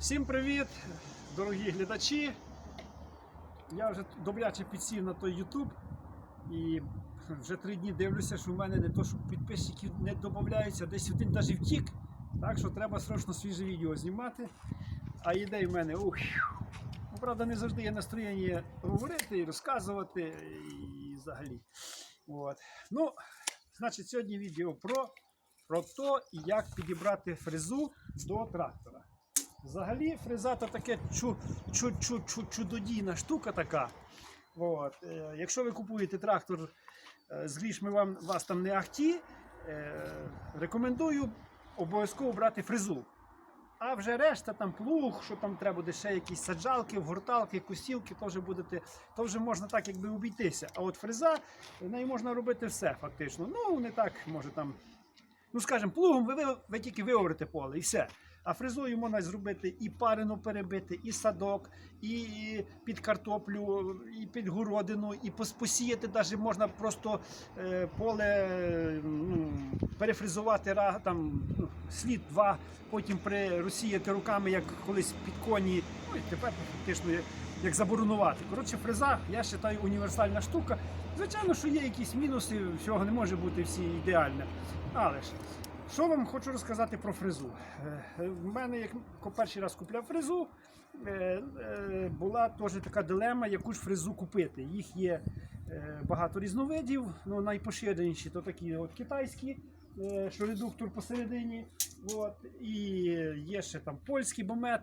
Всім привіт, дорогі глядачі. Я вже добряче підсів на той YouTube і вже три дні дивлюся, що в мене не то, що підписчиків не додаються, десь один навіть втік. Так що треба срочно свіже відео знімати. А ідей в мене ух. Ну, правда, не завжди є настроєння говорити і розказувати і взагалі. От. Ну, значить, сьогодні відео про, про те, як підібрати фрезу до трактора. Взагалі, фреза то таке чу, чу, чу, чу, чудодійна штука така. От. Е, якщо ви купуєте трактор е, з грішми вам, вас там не ахті, е, рекомендую обов'язково брати фрезу. А вже решта, там плуг, що там треба буде ще якісь саджалки, вгорталки, косілки, то вже будете, то вже можна так якби обійтися. А от фреза, в неї можна робити все фактично. Ну, не так, може там. Ну, скажімо, плугом ви, ви, ви тільки виорите поле і все. А фрезою можна зробити і парину перебити, і садок, і під картоплю, і під городину, і посіяти навіть можна просто е, поле ну, перефрезувати ра- там, ну, слід два, потім прирозсіяти руками, як колись під коні. Ну і тепер фактично як- заборонувати. Коротше, фреза, я вважаю, універсальна штука. Звичайно, що є якісь мінуси, всього не може бути всі ідеальне. Але ж. Що вам хочу розказати про фрезу? Е, В мене, як перший раз купляв фрезу, е, е, була теж така дилема, яку ж фрезу купити. Їх є багато різновидів, ну, найпоширеніші то такі от китайські, що редуктор посередині. От, і є ще там польський бомет,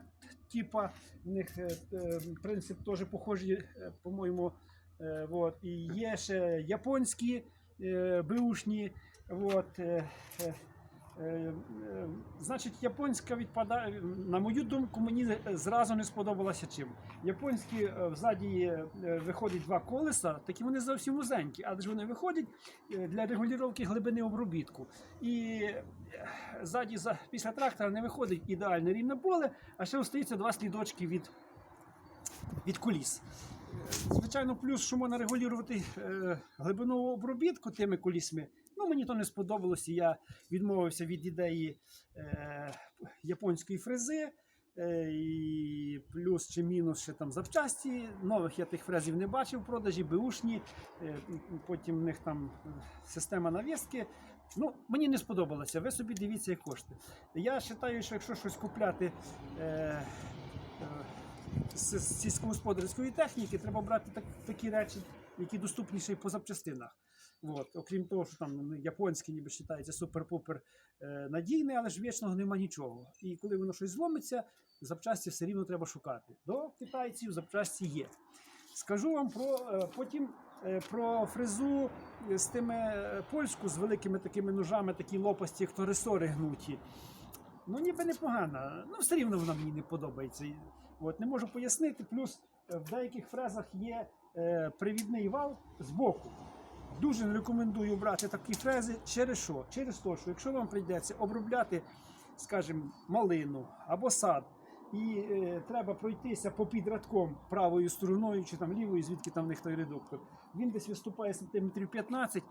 типа, в них принцип теж похожий, по-моєму. От, і є ще японські беушні. От, Значить, японська відпадає, на мою думку, мені зразу не сподобалося чим. Японські е, взаді е, виходять два колеса, такі вони зовсім вузенькі, але ж вони виходять е, для регулювання глибини обробітку. І е, ззаді після трактора не виходить ідеальне рівне поле, а ще остається два слідочки від, від коліс. Звичайно, плюс, що можна регулювати е, глибину обробітку тими колісми. Ну, мені то не сподобалося. Я відмовився від ідеї е, японської фрези. Е, і плюс чи мінус ще там запчасті. Нових я тих фрезів не бачив в продажі, беушні, е, потім в них там е, система навіски. Ну, мені не сподобалося. Ви собі дивіться, як кошти. Я вважаю, що якщо щось купляти. Е, е, з сільськогосподарської техніки треба брати так, такі речі, які доступніші по запчастинах. От. Окрім того, що там ну, японське ніби вважається супер-пупер е, надійне, але ж вічного нема нічого. І коли воно щось зломиться, запчасті все рівно треба шукати. До китайців запчасті є. Скажу вам про е, потім е, про фрезу з тими польську з великими такими ножами, такі лопасті, як то ресори гнуті. Ну, ніби непогана. Ну, все рівно вона мені не подобається. От, не можу пояснити. Плюс в деяких фрезах є привідний вал з боку. Дуже не рекомендую брати такі фрези. Через що? Через те, що якщо вам прийдеться обробляти, скажімо, малину або сад, і е, треба пройтися попід радком правою стороною чи там лівою, звідки там в них той редуктор, він десь виступає сантиметрів 15,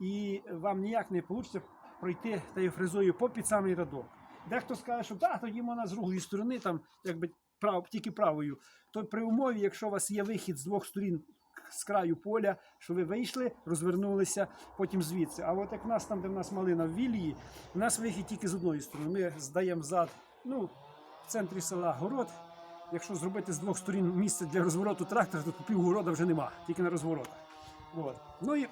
і вам ніяк не вийде пройти тією фрезою попід самий радок. Дехто скаже, що так, тоді можна з другої сторони, там якби прав, тільки правою. То при умові, якщо у вас є вихід з двох сторін з краю поля, що ви вийшли, розвернулися, потім звідси. А от як в нас там, де в нас малина в вілії, у нас вихід тільки з одної сторони. Ми здаємо зад, ну, в центрі села город. Якщо зробити з двох сторін місце для розвороту трактора, то півгорода вже нема, тільки на розворотах. От. Ну і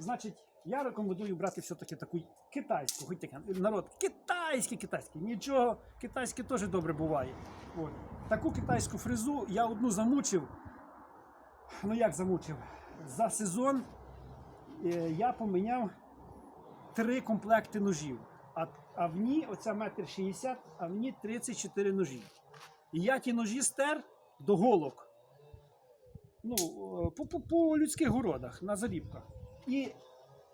Значить, я рекомендую брати все-таки таку китайську, хоч таке народ, китайський, китайський. Нічого, китайське теж добре буває. От. Таку китайську фрезу я одну замучив. Ну як замучив? За сезон е, я поміняв три комплекти ножів. А, а в ній оця метр шістдесят, а в ній 34 ножі. І я ті ножі стер до голок ну, е, по, по, по людських городах на заліпках. І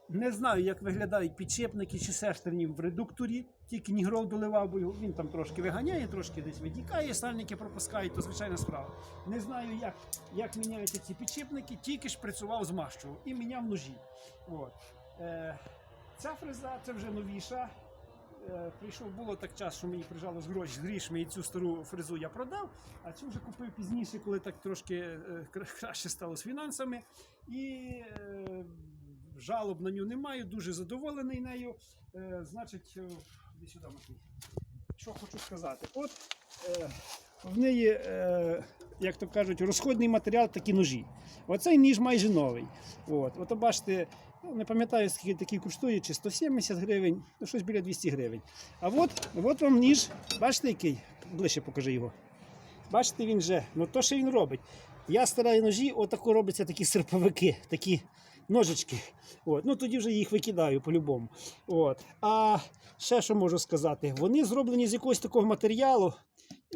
не знаю, як виглядають підшипники чи сестерні в редукторі, тільки нігрол доливав, бо він там трошки виганяє, трошки десь видікає, сальники пропускають, то звичайна справа. Не знаю, як, як міняються ці підшипники, тільки шприцював, змащував і міняв ножі. От. Е, ця фреза це вже новіша. е, прийшов, було так час, що мені прижало з грош, з грішми, і цю стару фрезу я продав, а цю вже купив пізніше, коли так трошки е, краще стало з фінансами. І е, жалоб на нього немає, дуже задоволений нею. Е, значить, е, іди сюди. Що хочу сказати? От е, в неї, як то кажуть, розходний матеріал такі ножі. Оцей ніж майже новий. От, от бачите, ну, не пам'ятаю, скільки такий коштує, чи 170 гривень, ну щось біля 200 гривень. А от, от вам ніж, бачите, який? Ближче покажи його. Бачите, він же, ну то, що він робить. Я стараю ножі, отако робляться такі серповики, такі ножички. От. Ну тоді вже їх викидаю по-любому. От. А ще що можу сказати? Вони зроблені з якогось такого матеріалу.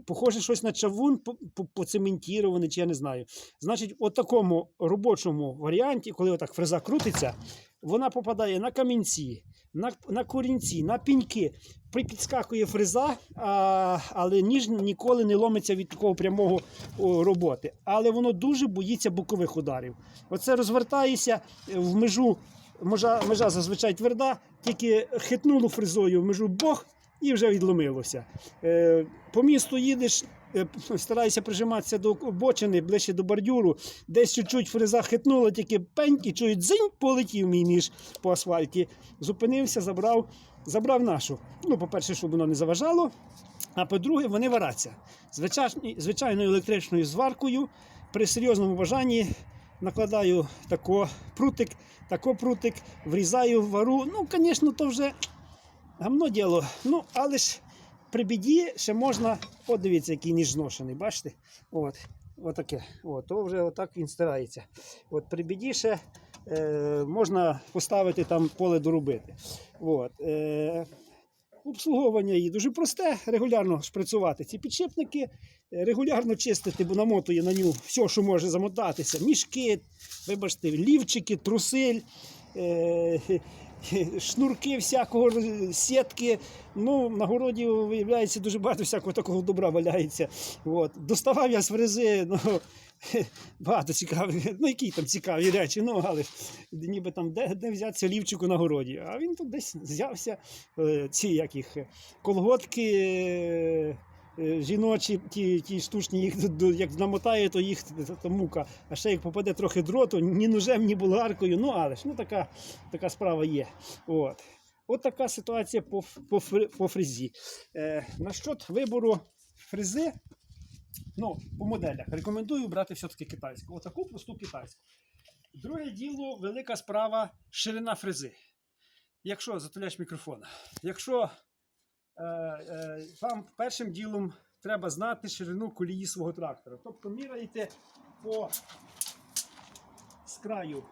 Похоже, щось на чавун по- по- поцементірований, чи я не знаю. Значить, у такому робочому варіанті, коли отак фреза крутиться, вона попадає на камінці, на, на корінці, на піньки. При- Підскакує фреза, а, але ніж ніколи не ломиться від такого прямого о, роботи. Але воно дуже боїться бокових ударів. Оце розвертається е, в межу. Межа, межа зазвичай тверда, тільки хитнуло фрезою в межу бог і вже відломилося. Е, по місту їдеш, е, старайся прижиматися до бочини, ближче до бордюру, десь чуть-чуть фреза хитнула, тільки пеньк, і чують дзинь, полетів мій ніж по асфальті. Зупинився, забрав, забрав нашу. Ну, по-перше, щоб воно не заважало. А по-друге, вони вараться. Звичайно, звичайною електричною зваркою при серйозному бажанні накладаю тако прутик, тако прутик, врізаю вару. Ну, звісно, то вже гамно діло. Ну, але ж при біді ще можна. От дивіться, який ніж зношений, бачите? От, отаке. От, то вже отак він старається. От при біді ще е, можна поставити там поле доробити. От, е, обслуговування її дуже просте, регулярно шприцювати ці підшипники, е, регулярно чистити, бо намотує на нього все, що може замотатися. Мішки, вибачте, лівчики, трусель. Е, Шнурки всякого сітки. Ну, на городі виявляється дуже багато всякого такого добра валяється. От. Доставав я з фрези, ну, багато цікавих, ну які там цікаві речі, ну, але ж ніби там де, де взятися лівчику на городі. А він тут десь взявся, е, ці як їх, колготки. Е, Жіночі, ті, ті штучні, їх як намотає, то їх то, мука. А ще як попаде трохи дроту, ні ножем, ні болгаркою. Ну, але ж ну, така, така справа є. От. От така ситуація по, по, по фрезі. Е, насчет вибору фрези, ну, по моделях, рекомендую брати все-таки китайську. Отаку просту китайську. Друге діло, велика справа ширина фрези. Якщо затуляєш мікрофон, якщо вам першим ділом треба знати ширину колії свого трактора. Тобто міряєте по з краю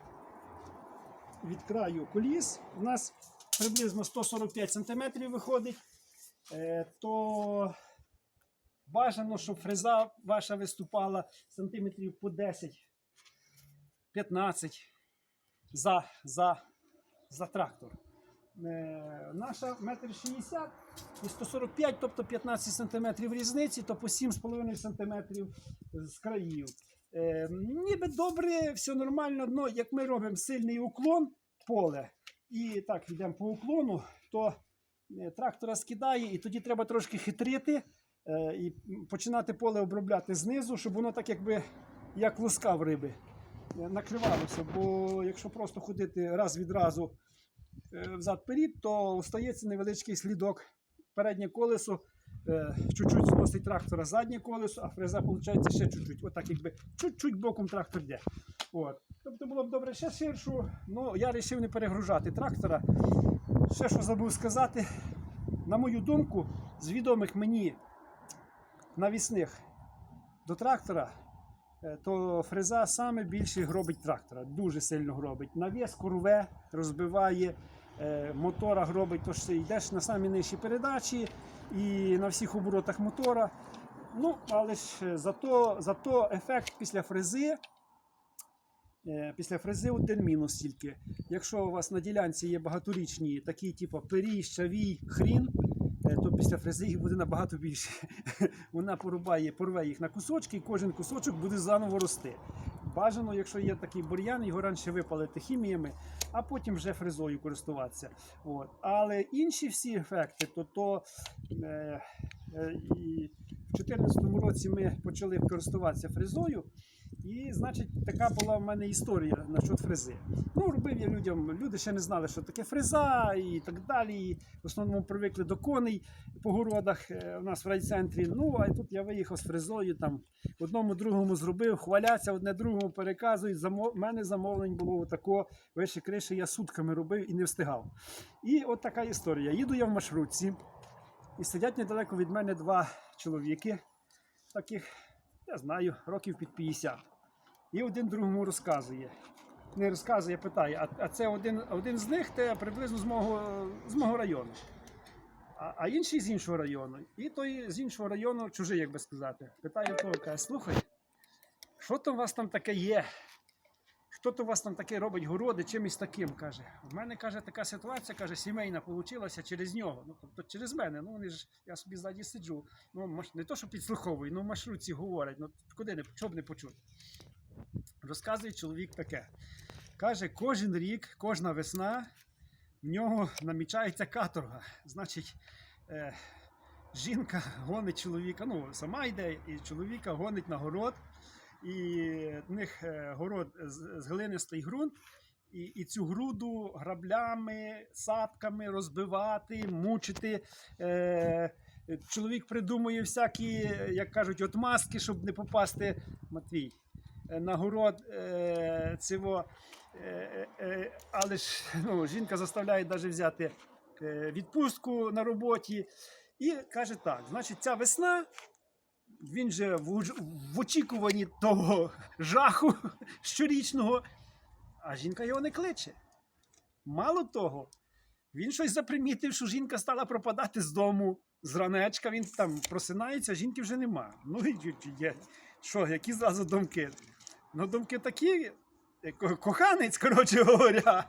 від краю коліс. У нас приблизно 145 см виходить, е, то бажано, щоб фреза ваша виступала сантиметрів по 10-15 за, за, за трактор. Е, наша метр 60 і 145, тобто 15 см різниці, то по 7,5 см з країв. Е, ніби добре, все нормально, але як ми робимо сильний уклон поле і так йдемо по уклону, то е, трактора скидає, і тоді треба трошки хитрити е, і починати поле обробляти знизу, щоб воно так якби як луска риби е, накривалося. Бо якщо просто ходити раз від е, взад-перед, то стається невеличкий слідок. Переднє колесо е, чуть-чуть зносить трактора заднє колесо, а фреза виходить ще чуть-чуть. Отак, якби чуть-чуть боком трактор йде. От. Тобто було б добре ще ширшу. Ну, я вирішив не перегружати трактора. Ще що забув сказати, на мою думку, з відомих мені навісних до трактора, то фреза саме більше гробить трактора. Дуже сильно гробить. Навіс курве, розбиває, е, мотора гробить, тож ти йдеш на самі нижчі передачі і на всіх оборотах мотора. Ну, але ж е, зато, зато ефект після фрези. е, Після фрези один мінус тільки. Якщо у вас на ділянці є багаторічні, такі, типу пирій, щавій, хрін, е, то після фрези їх буде набагато більше. Вона порубає, порве їх на кусочки, і кожен кусочок буде заново рости. Бажано, якщо є такий бур'ян, його раніше випалити хіміями, а потім вже фрезою користуватися. От. Але інші всі ефекти, то, то е, е, і в 2014 році ми почали користуватися фрезою. І, значить, така була в мене історія насчет фрези. Ну, робив я людям, люди ще не знали, що таке фреза і так далі. В основному привикли до коней по городах е, у нас в райцентрі. Ну, а тут я виїхав з фрезою, там одному другому зробив, хваляться, одне другому переказують. Замо... в мене замовлень було отако, вище криші, я сутками робив і не встигав. І от така історія. Їду я в маршрутці, і сидять недалеко від мене два чоловіки, таких, я знаю, років під 50. І один другому розказує. Не розказує, питає, а, а це один, один з них те приблизно з мого, з мого району. А, а інший з іншого району. І той з іншого району, чужий, як би сказати, питає того, каже, слухай, що то у вас там таке є? Хто то у вас там таке робить городи, чимось таким? каже. У мене каже, така ситуація, каже, сімейна получилася через нього. Ну, тобто через мене. Ну, вони ж, я собі ззаді сиджу. Ну, не то, що підслуховую, ну в маршрутці говорять, ну куди не, що б не почути. Розказує чоловік таке. Каже, кожен рік, кожна весна в нього намічається каторга. Значить, е, жінка гонить чоловіка, ну, сама йде, і чоловіка гонить на город. І в них е, город з, глинистий ґрунт. І, і цю груду граблями, сапками розбивати, мучити. Е, чоловік придумує всякі, як кажуть, отмазки, щоб не попасти. Матвій, е, на город е, цього. Е, але ж ну, жінка заставляє навіть взяти відпустку на роботі. І каже так: значить, ця весна. Він же в, очікуванні того жаху щорічного, а жінка його не кличе. Мало того, він щось запримітив, що жінка стала пропадати з дому з ранечка, він там просинається, жінки вже нема. Ну що, які зразу думки? Ну, думки такі, е, коханець, коротше говоря.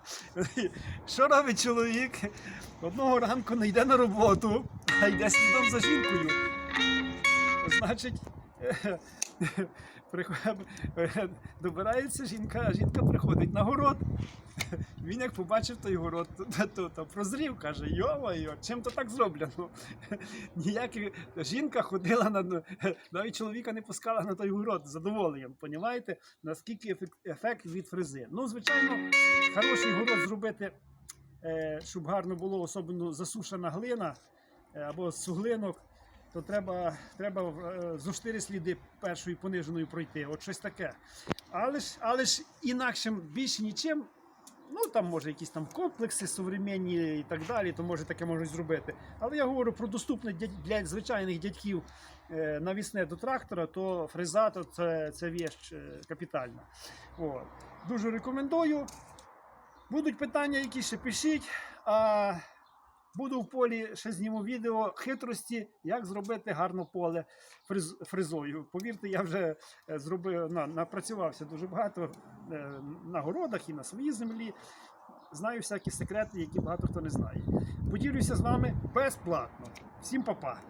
Що робить чоловік? Одного ранку не йде на роботу, а йде слідом за жінкою. Значить, приход- добирається жінка, а жінка приходить на город. Він як побачив той город, то, то, то, прозрів, каже, йо-моє, чим то так зроблено? Ніякі жінка ходила на навіть чоловіка не пускала на той город з задоволенням. Понімаєте, наскільки ефект, ефект від фрези? Ну, звичайно, хороший город зробити, е, щоб гарно було, особливо засушена глина е, або суглинок то треба, треба е, зо чотири сліди першої пониженої пройти. От щось таке. Але ж, але ж інакшим більше нічим. Ну там може якісь там комплекси современні і так далі, то може таке можуть зробити. Але я говорю про доступне для, звичайних дядьків е, навісне до трактора, то фреза то це, це віч е, капітальна. От. Дуже рекомендую. Будуть питання, які ще пишіть. А Буду в полі ще зніму відео хитрості, як зробити гарно поле фриз, фризою. Повірте, я вже е, зробив на, напрацювався дуже багато е, на городах і на своїй землі. Знаю всякі секрети, які багато хто не знає. Поділюся з вами безплатно. Всім па-па!